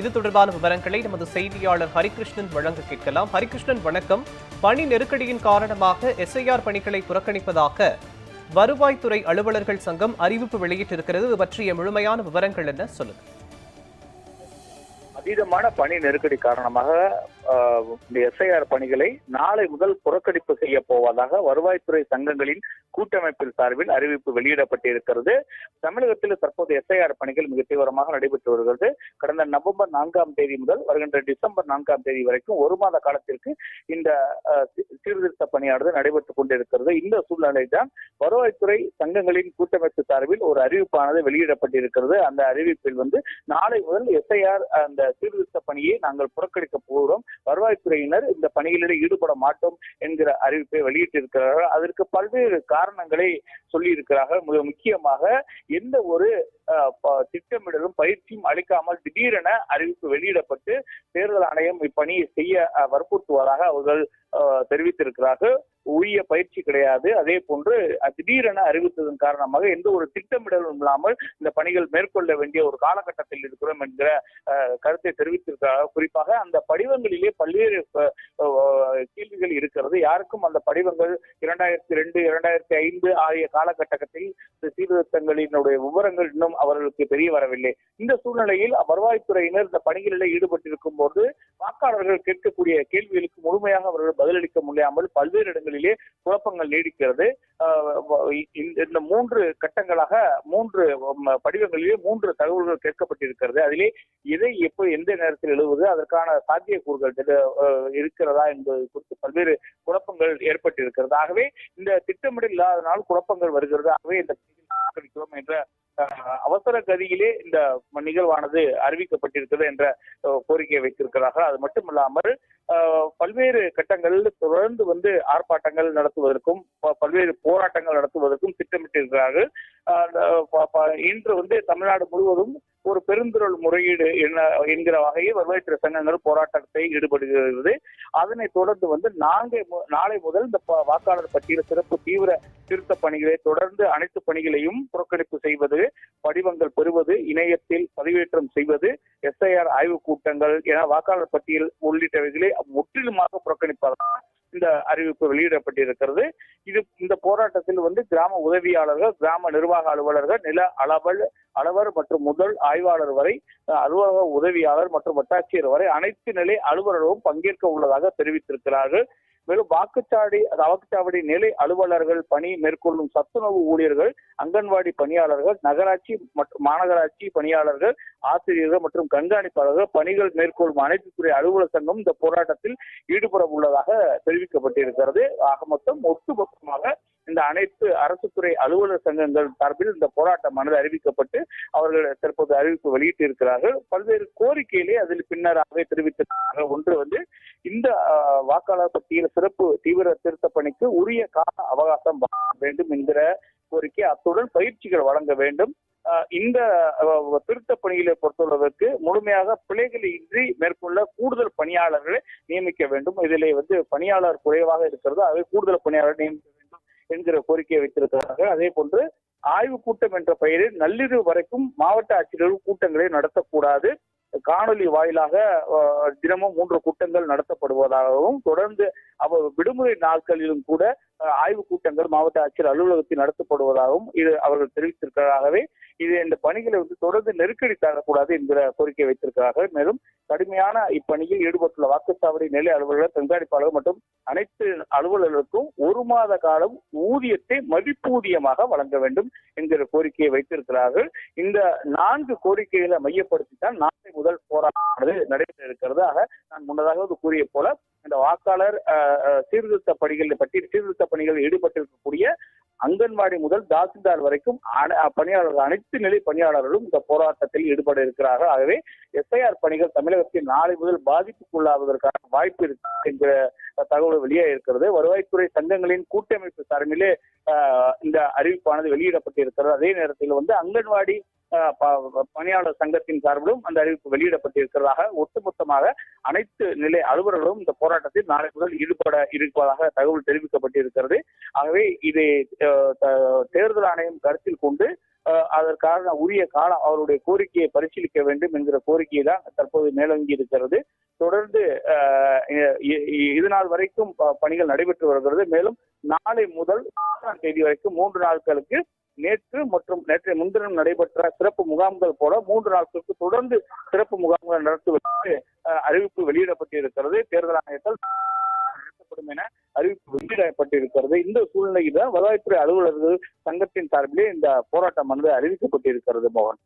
இது தொடர்பான விவரங்களை நமது செய்தியாளர் ஹரிகிருஷ்ணன் வழங்க கேட்கலாம். ஹரிகிருஷ்ணன் வணக்கம். பணி நெருக்கடியின் காரணமாக எஸ்ஐஆர் பணிகளை புறக்கணிப்பதாக வருவாய்த்துறை அலுவலர்கள் சங்கம் அறிவிப்பு வெளியிட்டிருக்கிறது. இது பற்றிய முழுமையான விவரங்கள் என்ன? சொல்லுங்க. அதீதமான பணி நெருக்கடி காரணமாக எஸ்ஐஆர் பணிகளை நாளை முதல் புறக்கணிப்பு செய்ய போவதாக வருவாய்த்துறை சங்கங்களின் கூட்டமைப்பின் சார்பில் அறிவிப்பு வெளியிடப்பட்டிருக்கிறது. தமிழகத்தில் தற்போது எஸ்ஐஆர் பணிகள் மிக தீவிரமாக நடைபெற்று வருகிறது. கடந்த நவம்பர் நான்காம் தேதி முதல் வருகின்ற டிசம்பர் நான்காம் தேதி வரைக்கும் ஒரு மாத காலத்திற்கு இந்த சீர்திருத்த பணியானது நடைபெற்றுக் கொண்டிருக்கிறது. இந்த சூழ்நிலை தான் வருவாய்த்துறை சங்கங்களின் கூட்டமைப்பு சார்பில் ஒரு அறிவிப்பானது வெளியிடப்பட்டிருக்கிறது. அந்த அறிவிப்பில் வந்து நாளை முதல் எஸ்ஐஆர் அந்த சீர்திருத்த பணியை நாங்கள் புறக்கணிக்க போகிறோம். வருவாய்த்துறையினர் இந்த பணிகளில் ஈடுபட மாட்டோம் என்கிற அறிவிப்பை வெளியிட்டிருக்கிறார்கள். அதற்கு பல்வேறு காரணங்களை சொல்லியிருக்கிறார்கள். மிக முக்கியமாக எந்த ஒரு அஹ், திட்டமிடலும் பயிற்சியும் அளிக்காமல் திடீரென அறிவிப்பு வெளியிடப்பட்டு தேர்தல் ஆணையம் இப்பணியை செய்ய வற்புறுத்துவதாக அவர்கள் தெரிவித்திருக்கிறார்கள். உரிய பயிற்சி கிடையாது. அதே போன்று திடீரென அறிவித்ததன் காரணமாக எந்த ஒரு திட்டமிடலும் இல்லாமல் இந்த பணிகள் மேற்கொள்ள வேண்டிய ஒரு காலகட்டத்தில் இருக்கிறோம் என்கிற அஹ், கருத்தை தெரிவித்திருக்கிறார்கள். குறிப்பாக அந்த படிவங்களிலே பல்வேறு கேள்விகள் இருக்கிறது. யாருக்கும் அந்த படிவங்கள் இரண்டாயிரத்தி ரெண்டு இரண்டாயிரத்தி ஐந்து ஆகிய காலகட்டத்தில் சீர்திருத்தங்களினுடைய விவரங்கள் இன்னும் அவர்களுக்கு தெரிய வரவில்லை. இந்த சூழ்நிலையில் வருவாய்த்துறையினர் இந்த பணிகளில் ஈடுபட்டிருக்கும் போது வாக்காளர்கள் கேட்கக்கூடிய கேள்விகளுக்கு முழுமையாக அவர்கள் பதிலளிக்க முடியாமல் பல்வேறு இடங்களிலே குழப்பங்கள் நீடிக்கிறது. இந்த மூன்று கட்டங்களாக மூன்று படிவங்களிலே மூன்று தகவல்கள் கேட்கப்பட்டிருக்கிறது. அதிலே எதை எப்போ எந்த நேரத்தில் எழுவது அதற்கான சாத்தியக்கூறுகள் இருக்கிறதா என்பது குறித்து பல்வேறு குழப்பங்கள் ஏற்பட்டிருக்கிறது. ஆகவே இந்த திட்டமிடல் இல்லாதனால் குழப்பங்கள் வருகிறது. ஆகவே இந்த பணியில் என்ற அவசர கதியிலே இந்த நிகழ்வானது அறிவிக்கப்பட்டிருக்கிறது என்ற கோரிக்கையை வைத்திருக்கிறார்கள். அது மட்டுமில்லாமல் ஆஹ், பல்வேறு கட்டங்களில் தொடர்ந்து வந்து ஆர்ப்பாட்டங்கள் நடத்துவதற்கும் ப- பல்வேறு போராட்டங்கள் நடத்துவதற்கும் திட்டமிட்டிருக்கிறார்கள். இன்று வந்து தமிழ்நாடு முழுவதும் ஒரு பெருந்திரள் முறையீடு என்ன என்கிற வகையில் வருவாய்த்துறை சங்கங்கள் போராட்டத்தை ஈடுபடுகிறது. அதனைத் தொடர்ந்து வந்து நான்கு மு- நாளை முதல் இந்த வாக்காளர் பட்டியல் சிறப்பு தீவிர திருத்த பணிகளை தொடர்ந்து அனைத்து பணிகளையும் புறக்கணிப்பு செய்வது படிவங்கள் பெறுவது இணையத்தில் பதிவேற்றம் செய்வது எஸ்ஐஆர் ஆய்வுக் கூட்டங்கள் என வாக்காளர் பட்டியல் உள்ளிட்டவைகளை முற்றிலுமாக புறக்கணிப்பதான் இந்த அறிவிப்பு வெளியிடப்பட்டிருக்கிறது. இது இந்த போராட்டத்தில் வந்து கிராம உதவியாளர்கள் கிராம நிர்வாக அலுவலர்கள் நில அளவல் அளவர் மற்றும் முதல் ஆய்வாளர் வரை அஹ், அலுவலக உதவியாளர் மற்றும் வட்டாட்சியர் வரை அனைத்து நிலை அலுவலர்களும் பங்கேற்க உள்ளதாக தெரிவித்திருக்கிறார்கள். மேலும் வாக்குச்சாவடி வாக்குச்சாவடி நிலை அலுவலர்கள் பணி மேற்கொள்ளும் சத்துணவு ஊழியர்கள் அங்கன்வாடி பணியாளர்கள் நகராட்சி மற்றும் மாநகராட்சி பணியாளர்கள் ஆசிரியர்கள் மற்றும் கண்காணிப்பாளர்கள் பணிகள் மேற்கொள்ளும் அனைத்து துறை அலுவலர் சங்கம் இந்த போராட்டத்தில் ஈடுபட உள்ளதாக தெரிவிக்கப்பட்டிருக்கிறது. ஆக மொத்தம் ஒட்டுமொத்தமாக இந்த அனைத்து அரசு துறை அலுவலர் சங்கங்கள் சார்பில் இந்த போராட்டமானது அறிவிக்கப்பட்டு அவர்கள் தற்போது அறிவிப்பு வெளியிட்டு இருக்கிறார்கள் பல்வேறு கோரிக்கையிலே அதில் பின்னராகவே தெரிவித்திருக்கிறார்கள். ஒன்று வந்து இந்த வாக்காளர் பட்டியல் சிறப்பு தீவிர திருத்த பணிக்கு உரிய கால அவகாசம் வேண்டும் என்கிற கோரிக்கை அத்துடன் பயிற்சிகள் வழங்க வேண்டும். இந்த திருத்த பணிகளை பொறுத்தளவுக்கு முழுமையாக பிழைகள் இன்றி மேற்கொள்ள கூடுதல் பணியாளர்களை நியமிக்க வேண்டும். இதிலே வந்து பணியாளர் குறைவாக இருக்கிறது. அவை கூடுதல் பணியாளர் நியமிக்க என்கிற கோரிக்கையை வைத்திருக்கிறார்கள். அதே போன்று ஆய்வு கூட்டம் என்ற பெயரில் நள்ளிரவு வரைக்கும் மாவட்ட ஆட்சியர்கள் கூட்டங்களை நடத்தக்கூடாது. காணொலி வாயிலாக தினமும் மூன்று கூட்டங்கள் நடத்தப்படுவதாகவும் தொடர்ந்து அவ விடுமுறை நாட்களிலும் கூட ஆய்வு கூட்டங்கள் மாவட்ட ஆட்சியர் அலுவலகத்தில் நடத்தப்படுவதாகவும் இது அவர்கள் தெரிவித்திருக்கிறதாகவே இது இந்த பணிகளை வந்து தொடர்ந்து நெருக்கடி தரக்கூடாது என்கிற கோரிக்கை வைத்திருக்கிறார்கள். மேலும் கடுமையான இப்பணியில் ஈடுபட்டுள்ள வாக்குச்சாவடி நிலை அலுவலர்கள் கண்காணிப்பாளர்கள் மற்றும் அனைத்து அலுவலர்களுக்கும் ஒரு மாத காலம் ஊதியத்தை மதிப்பூதியமாக வழங்க வேண்டும் என்கிற கோரிக்கையை வைத்திருக்கிறார்கள். இந்த நான்கு கோரிக்கைகளை மையப்படுத்தி தான் நாளை முதல் போராட்டமானது நடைபெற இருக்கிறது ஆக நான் முன்னதாக கூறிய போல இந்த வாக்காளர் சீர்திருத்த பணிகள் பற்றி சீர்திருத்த பணிகளில் ஈடுபட்டிருக்கக்கூடிய அங்கன்வாடி முதல் தாசில்தார் வரைக்கும் பணியாளர்கள் அனைத்து நிலை பணியாளர்களும் இந்த போராட்டத்தில் ஈடுபட இருக்கிறார்கள் ஆகவே எஸ்ஐஆர் பணிகள் தமிழகத்தில் நாளை முதல் பாதிப்புக்குள்ளாவதற்கான வாய்ப்பு இருக்கு என்கிற தகவல் வெளியே இருக்கிறது. வருவாய்த்துறை சங்கங்களின் கூட்டமைப்பு சார்பிலே இந்த அறிவிப்பானது வெளியிடப்பட்டிருக்கிறது. அதே நேரத்தில் வந்து அங்கன்வாடி ஆஹ், பணியாளர் சங்கத்தின் சார்பிலும் அந்த அறிவிப்பு வெளியிடப்பட்டிருக்கிறதாக ஒட்டுமொத்தமாக அனைத்து நிலை அலுவலர்களும் இந்த போராட்டத்தில் நாளை முதல் ஈடுபட இருப்பதாக தகவல் தெரிவிக்கப்பட்டிருக்கிறது. ஆகவே இதை தேர்தல் ஆணையம் கருத்தில் கொண்டு அதற்கான உரிய காலம் அவருடைய கோரிக்கையை பரிசீலிக்க வேண்டும் என்கிற கோரிக்கை தான் தற்போது மேலோங்கி இருக்கிறது தொடர்ந்து இது நாள் வரைக்கும் பணிகள் நடைபெற்று வருகிறது. மேலும் நாளை முதல் ஆறாம் தேதி வரைக்கும் மூன்று நாட்களுக்கு நேற்று மற்றும் நேற்றைய முன்தினம் நடைபெற்ற சிறப்பு முகாம்கள் போல மூன்று நாட்களுக்கு தொடர்ந்து சிறப்பு முகாம்கள் நடத்துவதற்கு அஹ், அறிவிப்பு வெளியிடப்பட்டிருக்கிறது. தேர்தல் ஆணையத்தால் நடத்தப்படும் என அறிவிப்பு வெளியிடப்பட்டிருக்கிறது. இந்த சூழ்நிலையில் தான் வருவாய்த்துறை அலுவலர்கள் சங்கத்தின் சார்பிலே இந்த போராட்டமானது அறிவிக்கப்பட்டிருக்கிறது மோகன்.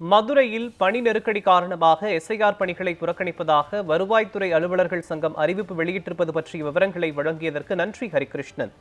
மதுரையில் பணி நெருக்கடி காரணமாக எஸ்ஐஆர் பணிகளை புறக்கணிப்பதாக வருவாய்த்துறை அலுவலர்கள் சங்கம் அறிவிப்பு வெளியிட்டிருப்பது பற்றிய விவரங்களை வழங்கியதற்கு நன்றி ஹரிகிருஷ்ணன்.